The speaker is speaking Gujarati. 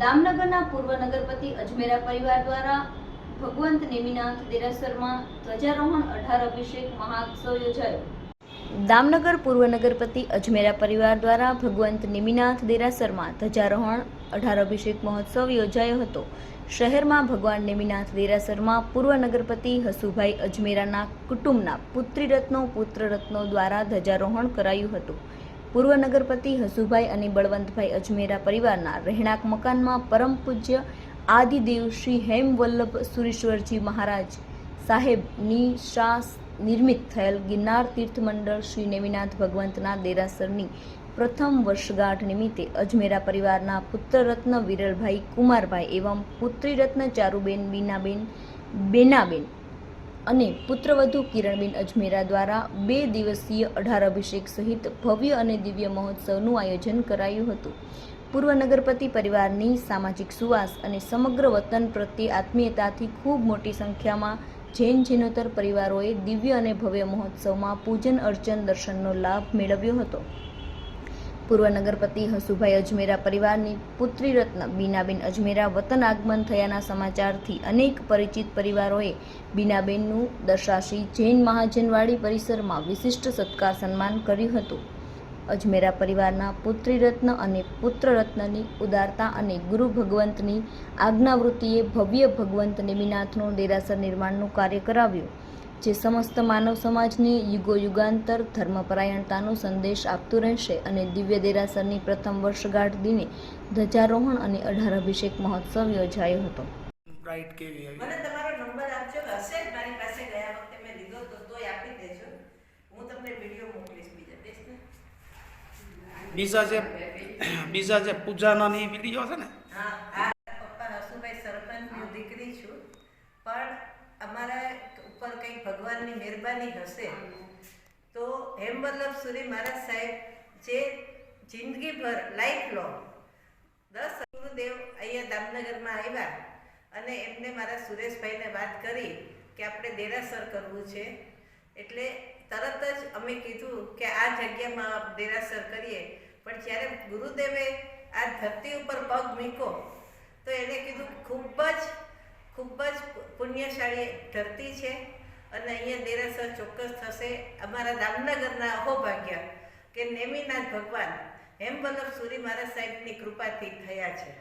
દામનગરના પૂર્વ નગરપતિ અજમેરા પરિવાર દ્વારા ભગવંત નેમિનાથ દેરાસરમાં ધ્વજારોહણ, અઢાર અભિષેક, મહાત્સવ યોજાયો. દામનગર પૂર્વ નગરપતિ અજમેરા પરિવાર દ્વારા ભગવંત નિમિનાથ દેરાસરમાં ધ્વજારોહણ, અઢાર અભિષેક મહોત્સવ યોજાયો હતો. શહેરમાં ભગવાન નેમિનાથ દેરાસરમાં પૂર્વ નગરપતિ હસુભાઈ અજમેરાના કુટુંબના પુત્રીરત્નો, પુત્રરત્નો દ્વારા ધ્વજારોહણ કરાયું હતું. પૂર્વ નગરપતિ હસુભાઈ અને બળવંતભાઈ અજમેરા પરિવારના રહેણાંક મકાનમાં પરમ પૂજ્ય આદિદેવ શ્રી હેમવલ્લભ સુરેશ્વરજી મહારાજ સાહેબની શાસ નિર્મિત થયેલ ગિરનાર તીર્થ મંડળ શ્રી નેમિનાથ ભગવંતના દેરાસરની પ્રથમ વર્ષગાંઠ નિમિત્તે અજમેરા પરિવારના પુત્રરત્ન વિરલભાઈ કુમારભાઈ એવં પુત્રીરત્ન ચારુબેન બીનાબેન બેનાબેન અને પુત્રવધુ કિરણબેન અજમેરા દ્વારા બે દિવસીય અઢાર અભિષેક સહિત ભવ્ય અને દિવ્ય મહોત્સવનું આયોજન કરાયું હતું. પૂર્વ નગરપતિ પરિવારની સામાજિક સુવાસ અને સમગ્ર વતન પ્રત્યે આત્મીયતાથી ખૂબ મોટી સંખ્યામાં જૈન જૈનોતર પરિવારોએ દિવ્ય અને ભવ્ય મહોત્સવમાં પૂજન અર્ચન દર્શનનો લાભ મેળવ્યો હતો. પૂર્વ નગરપતિ હસુભાઈ અજમેરા પરિવારની પુત્રી રત્ન બીનાબેન અજમેરા વતન આગમન થયાના સમાચારથી અનેક પરિચિત પરિવારોએ બીનાબેનનું દર્શાશી જૈન મહાજનવાડી પરિસરમાં વિશિષ્ટ સત્કાર સન્માન કર્યું હતું. અજમેરા પરિવારના પુત્રી રત્ન અને પુત્રરત્નની ઉદારતા અને ગુરુ ભગવંતની આજ્ઞાવૃત્તિએ ભવ્ય ભગવંત નિમિનાથનું દેરાસર નિર્માણનું કાર્ય કરાવ્યું. જે સમસ્ત માનવ સમાજને યુગો યુગાંતર ધર્મપરાયણતાનો સંદેશ આપતું રહેશે અને દિવ્ય દેરાસરની પ્રથમ વર્ષગાંઠ દિને ધ્વજારોહણ અને અઢાર અભિષેક મહોત્સવ યોજાયો હતો. બ્રાઇટ કેવી આવી મને તમારો નંબર આપજો હશે જ મારી પાસે ગયા વખતે મેં લીધો તો તોય આપી દેજો. હું તમને વીડિયો મોકલીશ બીજા દેશ બીજા જે બીજા જે પૂજાના ની વીડિયો છે ને? હા હા પપ્પા હસુભાઈ સરપંચની દીકરી છું. પણ અમારા કંઈક ભગવાનની મહેરબાની હશે? તો હેમવલ્લભ સુરી મહારાજ સાહેબ, જે જિંદગીભર લાઈફ લોંગ દસ ગુરુદેવ અહીંયા દામનગરમાં આવ્યા અને એમને મારા સુરેશભાઈને વાત કરી કે આપણે દેરાસર કરવું છે. એટલે તરત જ અમે કીધું કે આ જગ્યામાં દેરાસર કરીએ. પણ જ્યારે ગુરુદેવે આ ધરતી ઉપર પગ મૂક્યો, તો એણે કીધું, ખૂબ જ ખૂબ જ પુણ્યશાળી ધરતી છે. અને અહીંયા દેરાસર ચોક્કસ થશે. અમારા દામનગરના અહોભાગ્ય કે નેમિનાથ ભગવાન હેમવલ્લભ સુરી મહારાજ સાહેબની કૃપાથી થયા છે.